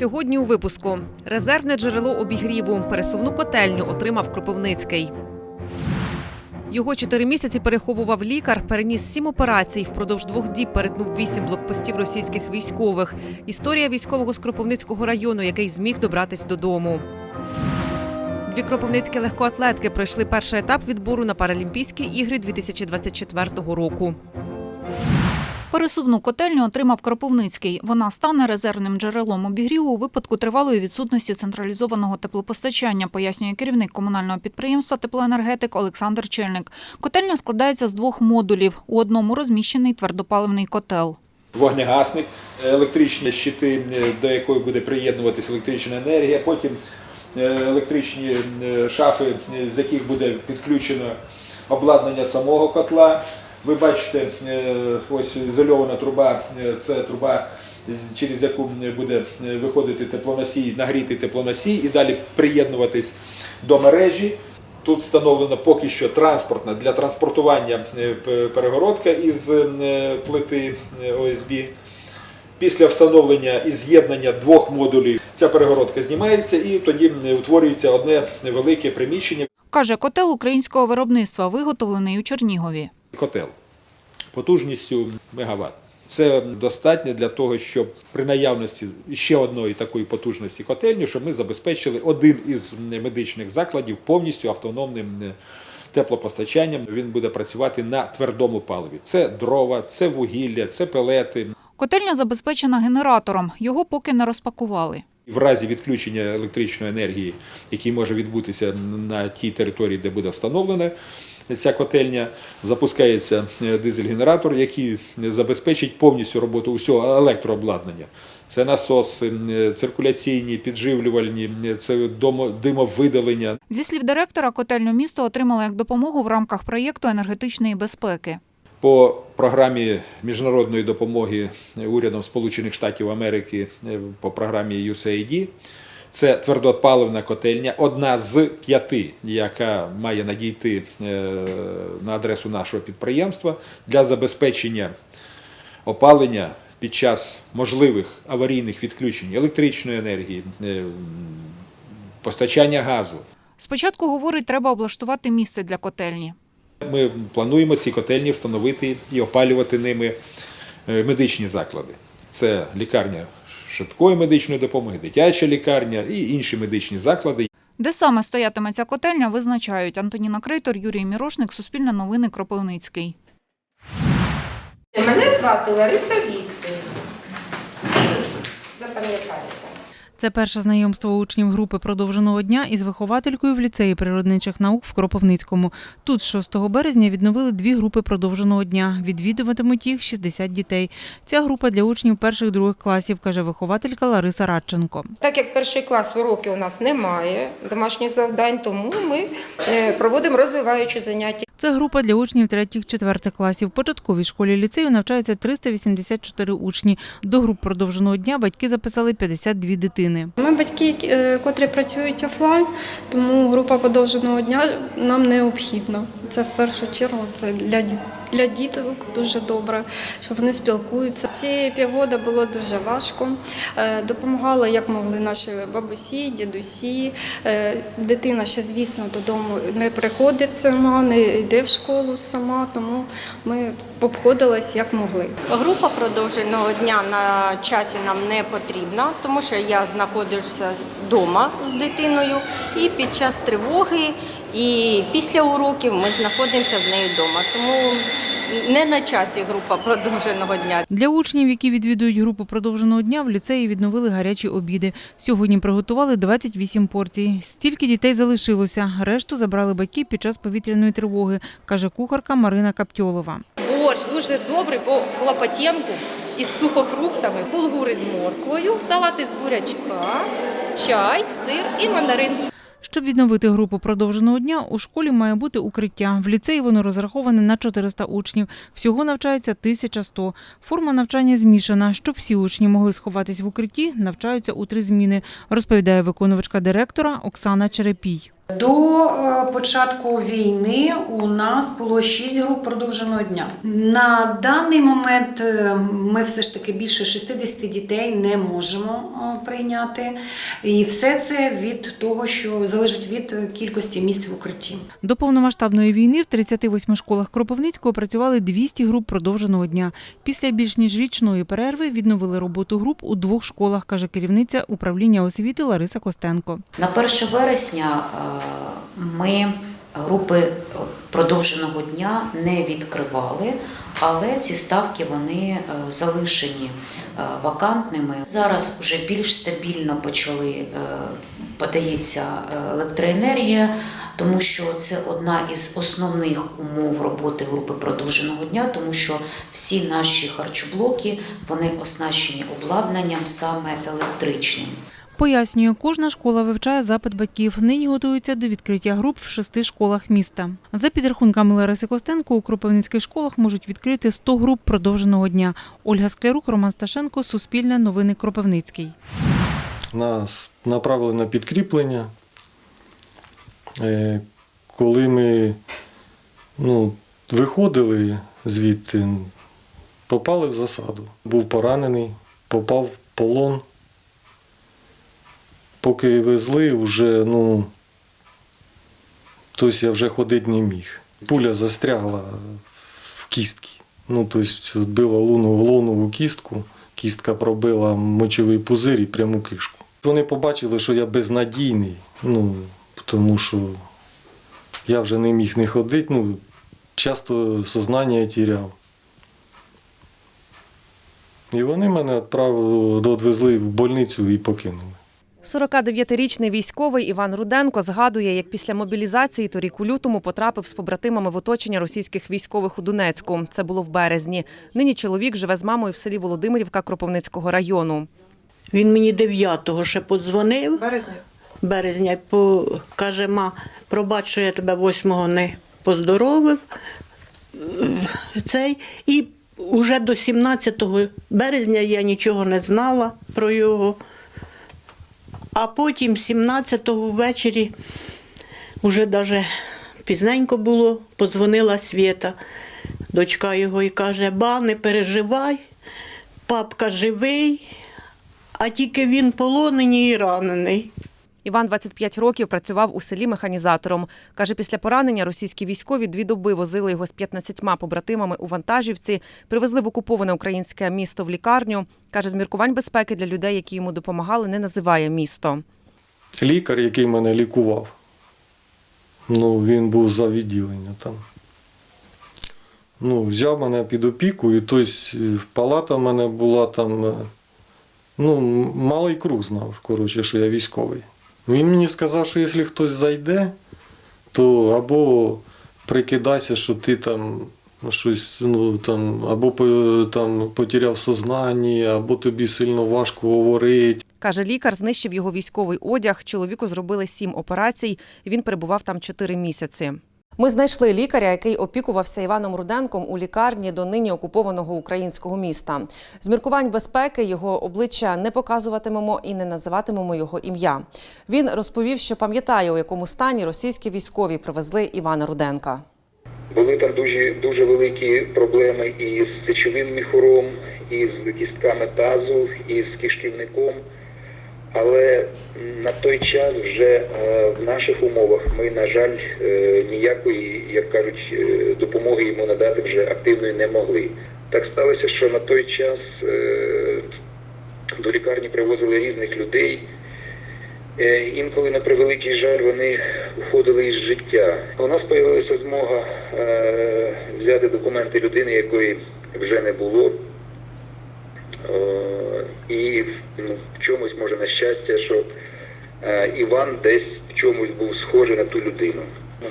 Сьогодні у випуску резервне джерело обігріву, пересувну котельню отримав Кропивницький. Його чотири місяці переховував лікар, переніс сім операцій. Впродовж двох діб перетнув вісім блокпостів російських військових. Історія військового з Кропивницького району, який зміг добратись додому. Дві кропивницькі легкоатлетки пройшли перший етап відбору на Паралімпійські ігри 2024 року. Пересувну котельню отримав Кропивницький. Вона стане резервним джерелом обігріву у випадку тривалої відсутності централізованого теплопостачання, пояснює керівник комунального підприємства теплоенергетик Олександр Чельник. Котельня складається з двох модулів. У одному розміщений твердопаливний котел. вогнегасник, електричні щити, до якої буде приєднуватися електрична енергія, потім е, електричні е, шафи, з яких буде підключено обладнання самого котла. Ви бачите, е, ось ізольована труба, е, це труба, через яку буде е, виходити теплоносій, нагріти теплоносій і далі приєднуватись до мережі. Тут встановлена поки що транспортна для транспортування перегородка із плити ОСБ. Після встановлення і з'єднання двох модулів ця перегородка знімається і тоді утворюється одне невелике приміщення. Каже, котел українського виробництва виготовлений у Чернігові. Котел потужністю мегаватт. Це достатньо для того, щоб при наявності ще одної такої потужності котельні, щоб ми забезпечили один із медичних закладів повністю автономним е, теплопостачанням. Він буде працювати на твердому паливі. Це дрова, це вугілля, це пелети. Котельня забезпечена генератором. Його поки не розпакували. В разі відключення електричної енергії, який може відбутися на тій території, де буде встановлена ця котельня, запускається е, дизель-генератор, який забезпечить повністю роботу усього електрообладнання. Це насоси, е, циркуляційні, підживлювальні, е, це димовидалення. Зі слів директора, котельню місто отримало як допомогу в рамках проєкту енергетичної безпеки. По програмі міжнародної допомоги урядом Сполучених Штатів Америки е, по програмі USAID. Це твердопаливна котельня, одна з п'яти, яка має надійти е, на адресу нашого підприємства для забезпечення опалення під час можливих аварійних відключень електричної енергії, е, постачання газу. Спочатку, говорить, треба облаштувати місце для котельні. Ми плануємо ці котельні встановити і опалювати ними е, медичні заклади. Це лікарня швидкої медичної допомоги, дитяча лікарня і інші медичні заклади. Де саме стоятиме ця котельня, визначають Антоніна Крейтор, Юрій Мірошник, Суспільне новини, Кропивницький. Мене звати Лариса Віктор. Запам'ятаєте. Це перше знайомство учнів групи продовженого дня із вихователькою в ліцеї природничих наук в Кропивницькому. Тут з 6 березня відновили дві групи продовженого дня. Відвідуватимуть їх 60 дітей. Ця група для учнів перших других класів, каже вихователька Лариса Радченко. Так як перший клас уроки у нас немає домашніх завдань, тому ми е, проводимо розвиваючі заняття. Це група для учнів третіх-четвертих класів. В початковій школі ліцею навчаються 384 учні. До груп продовженого дня батьки записали 52 дитини. Ми батьки, е, котрі працюють офлайн, тому група подовженого дня нам необхідна. Це в першу чергу це для для діток дуже добре, що вони спілкуються. Ці півгода було дуже важко. Е, Допомагали як могли наші бабусі, дідусі. Е, Дитина ще, звісно, додому не приходить сама, не йде в школу сама, тому ми обходились як могли. Група продовженого дня на часі нам не потрібна, тому що я знаходжуся вдома з дитиною і під час тривоги, і після уроків ми знаходимося в неї вдома. Тому не на часі група продовженого дня. Для учнів, які відвідують групу продовженого дня, в ліцеї відновили гарячі обіди. Сьогодні приготували 28 порцій. Стільки дітей залишилося. Решту забрали батьки під час повітряної тривоги, каже кухарка Марина Каптьолова. Борщ дуже добрий по клопотенку із сухофруктами, булгури з морквою, салати з бурячка, чай, сир і мандарин. Щоб відновити групу продовженого дня, у школі має бути укриття. В ліцеї воно розраховане на 400 учнів. Всього навчається 1100. Форма навчання змішана. Щоб всі учні могли сховатись в укритті, навчаються у три зміни, розповідає виконувачка директора Оксана Черепій. До е, початку війни у нас було 6 груп продовженого дня. На даний момент е, ми все ж таки більше 60 дітей не можемо е, прийняти. І все це від того, що залежить від кількості місць в укритті. До повномасштабної війни в 38 школах Кропивницького працювали 200 груп продовженого дня. Після більш ніж річної перерви відновили роботу груп у двох школах, каже керівниця управління освіти Лариса Костенко. На 1 вересня ми групи продовженого дня не відкривали, але ці ставки вони е, залишені е, вакантними. Зараз вже більш стабільно почали е, подається е, електроенергія, тому що це одна із основних умов роботи групи продовженого дня, тому що всі наші харчоблоки вони оснащені обладнанням саме електричним. Пояснює, кожна школа вивчає запит батьків. Нині готуються до відкриття груп в шести школах міста. За підрахунками Лариси Костенко, у кропивницьких школах можуть відкрити 100 груп продовженого дня. Ольга Склярук, Роман Сташенко, Суспільне новини Кропивницький. Нас направили на підкріплення. Е, Коли ми ну, виходили звідти, попали в засаду. Був поранений, попав в полон. Поки везли, вже, ну, тобто я вже ходити не міг. Пуля застрягла в кістки. Ну, тобто, била луну головну кістку, кістка пробила мочовий пузир і пряму кишку. Вони побачили, що я безнадійний, ну, тому що я вже не міг не ходити, ну, часто сознання тіряв. І вони мене відправили, відвезли в больницю і покинули. 49-річний військовий Іван Руденко згадує, як після мобілізації торік у лютому потрапив з побратимами в оточення російських військових у Донецьку. Це було в березні. Нині чоловік живе з мамою в селі Володимирівка Кропивницького району. Він мені 9-го ще подзвонив. Березня. Березня по, каже, ма, пробач, що я тебе 8-го не поздоровив. Цей, і вже до 17 березня я нічого не знала про його. А потім 17-го ввечері, вже навіть пізненько було, подзвонила Свєта, дочка його, і каже: ба, не переживай, папка живий, а тільки він полонений і ранений. Іван 25 років працював у селі механізатором. Каже, після поранення російські військові дві доби возили його з 15 побратимами у вантажівці, привезли в окуповане українське місто в лікарню. Каже, з міркувань безпеки для людей, які йому допомагали, не називає місто. Лікар, який мене лікував, ну, він був за відділення там. Ну, взяв мене під опіку, і тобто, палата в мене була там, е, ну, малий круг знав, коротше, що я військовий. Він мені сказав, що якщо хтось зайде, то або прикидайся, що ти там щось, ну, там, або там, потеряв сознання, або тобі сильно важко говорити. Каже, лікар знищив його військовий одяг. Чоловіку зробили сім операцій. Він перебував там чотири місяці. Ми знайшли лікаря, який опікувався Іваном Руденком у лікарні до нині окупованого українського міста. З міркувань безпеки його обличчя не показуватимемо і не називатимемо його ім'я. Він розповів, що пам'ятає, у якому стані російські військові привезли Івана Руденка. Були там дуже, дуже великі проблеми і з сечовим міхуром, і кістками тазу, і з кишківником. Але на той час вже е, в наших умовах ми, на жаль, е, ніякої, як кажуть, е, допомоги йому надати вже активної не могли. Так сталося, що на той час до лікарні привозили різних людей. Інколи, на превеликий жаль, вони уходили із життя. У нас з'явилася змога взяти документи людини, якої вже не було. Е, і ну, в чомусь, може, на щастя, що е, Іван десь в чомусь був схожий на ту людину.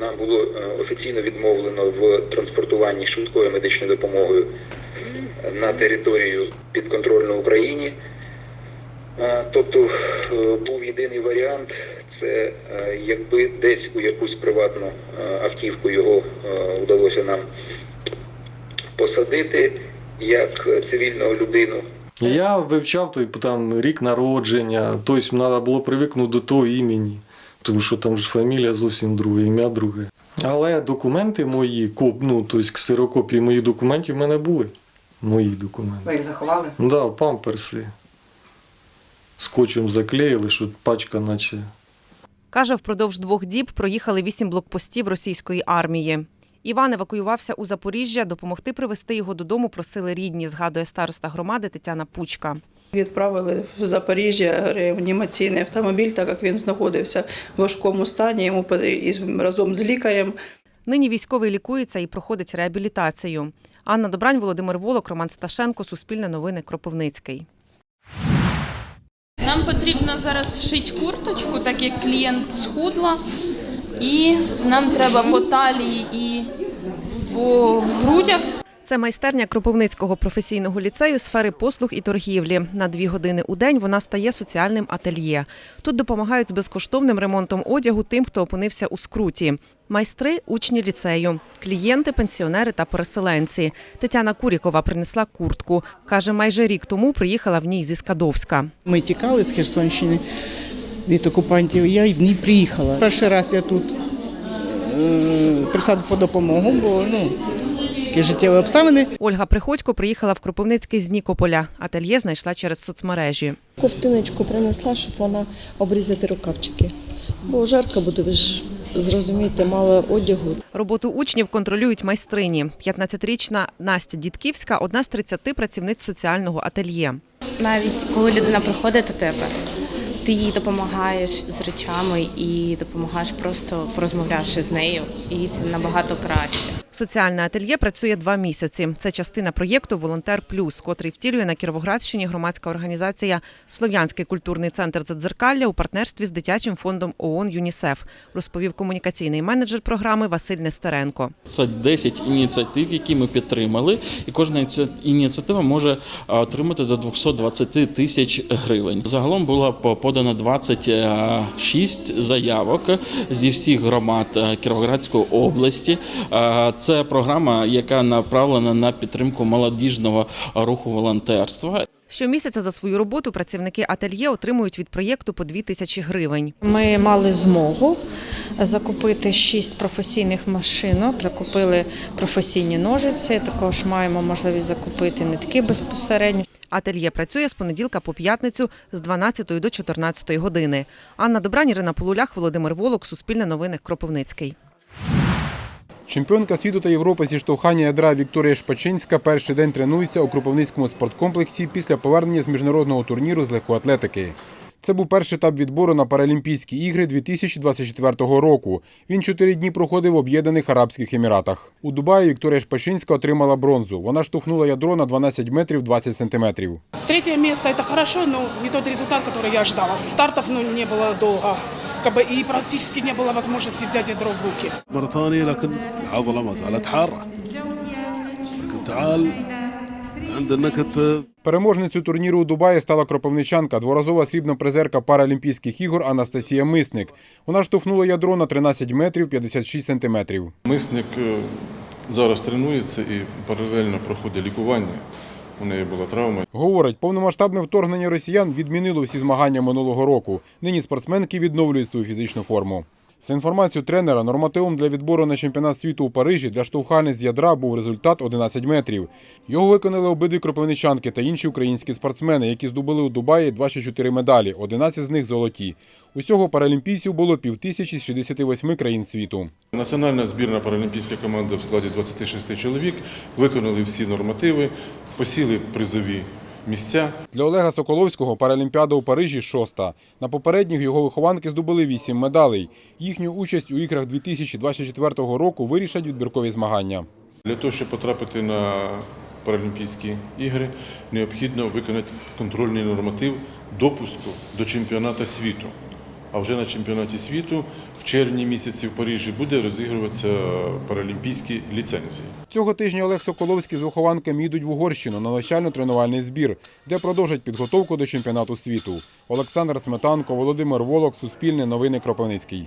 Нам було е, офіційно відмовлено в транспортуванні швидкою медичною допомогою на територію підконтрольну Україні. Тобто був єдиний варіант це якби десь у якусь приватну автівку його вдалося нам посадити як цивільного людину. Я вивчав той там рік народження, тобто треба було привикнути до того імені. тому що там ж фамілія зовсім друга, ім'я друге. Але документи мої, коп, ну, тобто ксерокопії моїх документів в мене були. Мої документи. Ви їх заховали? Ну да, памперси. Скотчем заклеїли, що пачка наче. Каже, впродовж двох діб проїхали вісім блокпостів російської армії. Іван евакуювався у Запоріжжя. Допомогти привезти його додому просили рідні, згадує староста громади Тетяна Пучка. Відправили в Запоріжжя реанімаційний автомобіль, так як він знаходився в важкому стані. Йому по- із- разом з лікарем Нині військовий лікується і проходить реабілітацію. Анна Добрань, Володимир Волок, Роман Сташенко, Суспільне новини, Кропивницький. Нам потрібно зараз вшити курточку, так як клієнт схудла. І нам треба по талії і по грудях. Це майстерня Кропивницького професійного ліцею сфери послуг і торгівлі. На дві години у день вона стає соціальним ательє. Тут допомагають з безкоштовним ремонтом одягу тим, хто опинився у скруті. Майстри учні ліцею, клієнти, пенсіонери та переселенці. Тетяна Курікова принесла куртку. Каже, майже рік тому приїхала в ній зі Скадовська. Ми тікали з Херсонщини від окупантів. Я в ній приїхала. Перший раз я тут е, прийшла по допомогу, бо ну, такі життєві обставини. Ольга Приходько приїхала в Кропивницький з Нікополя. Ательє знайшла через соцмережі. Ковтиночку принесла, щоб вона обрізати рукавчики. Бо жарко буде, ви ж зрозумієте, мало одягу. Роботу учнів контролюють майстрині. 15-річна Настя Дідківська – одна з 30 працівниць соціального ательє. Навіть коли людина приходить до тебе, ти їй допомагаєш з речами і допомагаєш просто порозмовлявши з нею, і це набагато краще. Соціальне ательє працює два місяці. Це частина проєкту Волонтер Плюс, котрий втілює на Кіровоградщині громадська організація Слов'янський культурний центр Задзеркалля у партнерстві з дитячим фондом ООН ЮНІСЕФ, розповів комунікаційний менеджер програми Василь Нестеренко. Це 10 ініціатив, які ми підтримали, і кожна ініціатива може отримати до 220 тисяч гривень. Загалом було по- подано 26 заявок зі всіх громад е, Кіровоградської області. Це програма, яка направлена на підтримку молодіжного руху волонтерства. Щомісяця за свою роботу працівники ательє отримують від проєкту по 2 тисячі гривень. Ми мали змогу закупити шість професійних машинок, закупили професійні ножиці. Також маємо можливість закупити нитки безпосередньо. Ательє працює з понеділка по п'ятницю з 12 до 14 години. Анна Добрань, Ірина Полулях, Володимир Волок, Суспільне новини, Кропивницький. Чемпіонка світу та Європи зі штовхання ядра Вікторія Шпачинська перший день тренується у Кропивницькому спорткомплексі після повернення з міжнародного турніру з легкоатлетики. Це був перший етап відбору на Паралімпійські ігри 2024 року. Він чотири дні проходив в Об'єднаних Арабських Еміратах. У Дубаї Вікторія Шпачинська отримала бронзу. Вона штовхнула ядро на 12 метрів 20 сантиметрів. Третье место это хорошо, но не тот результат, который я ожидала. Стартов ну, не было долго. Как бы и практически не было возможности взять ядро в руки. بريطانيا لكن عضلة ما زالت حارة لكن تعال عند انك انت Переможницею турніру у Дубаї стала кропивничанка, дворазова срібна призерка Паралімпійських ігор Анастасія Мисник. Вона штовхнула ядро на 13 метрів 56 сантиметрів. Мисник е, зараз тренується і паралельно проходить лікування. У неї була травма. Говорить, повномасштабне вторгнення росіян відмінило всі змагання минулого року. Нині спортсменки відновлюють свою фізичну форму. За інформацією тренера, нормативом для відбору на чемпіонат світу у Парижі для штовхальниць з ядра був результат 11 метрів. Його виконали обидві кропивничанки та інші українські спортсмени, які здобули у Дубаї 24 медалі, 11 з них золоті. Усього паралімпійців було півтисячі з 68 країн світу. Національна збірна паралімпійська команда в складі 26 чоловік виконали всі нормативи, посіли призові місця. Для Олега Соколовського паралімпіада у Парижі шоста. На попередніх його вихованки здобули вісім медалей. Їхню участь у іграх 2024 року вирішать відбіркові змагання. Для того, щоб потрапити на Паралімпійські ігри, необхідно виконати контрольний норматив допуску до чемпіонату світу. А вже на чемпіонаті світу в червні місяці в Парижі буде розігруватися паралімпійські ліцензії. Цього тижня Олег Соколовський з вихованками їдуть в Угорщину на навчально-тренувальний збір, де продовжать підготовку до чемпіонату світу. Олександр Сметанко, Володимир Волок, Суспільне новини Кропивницький.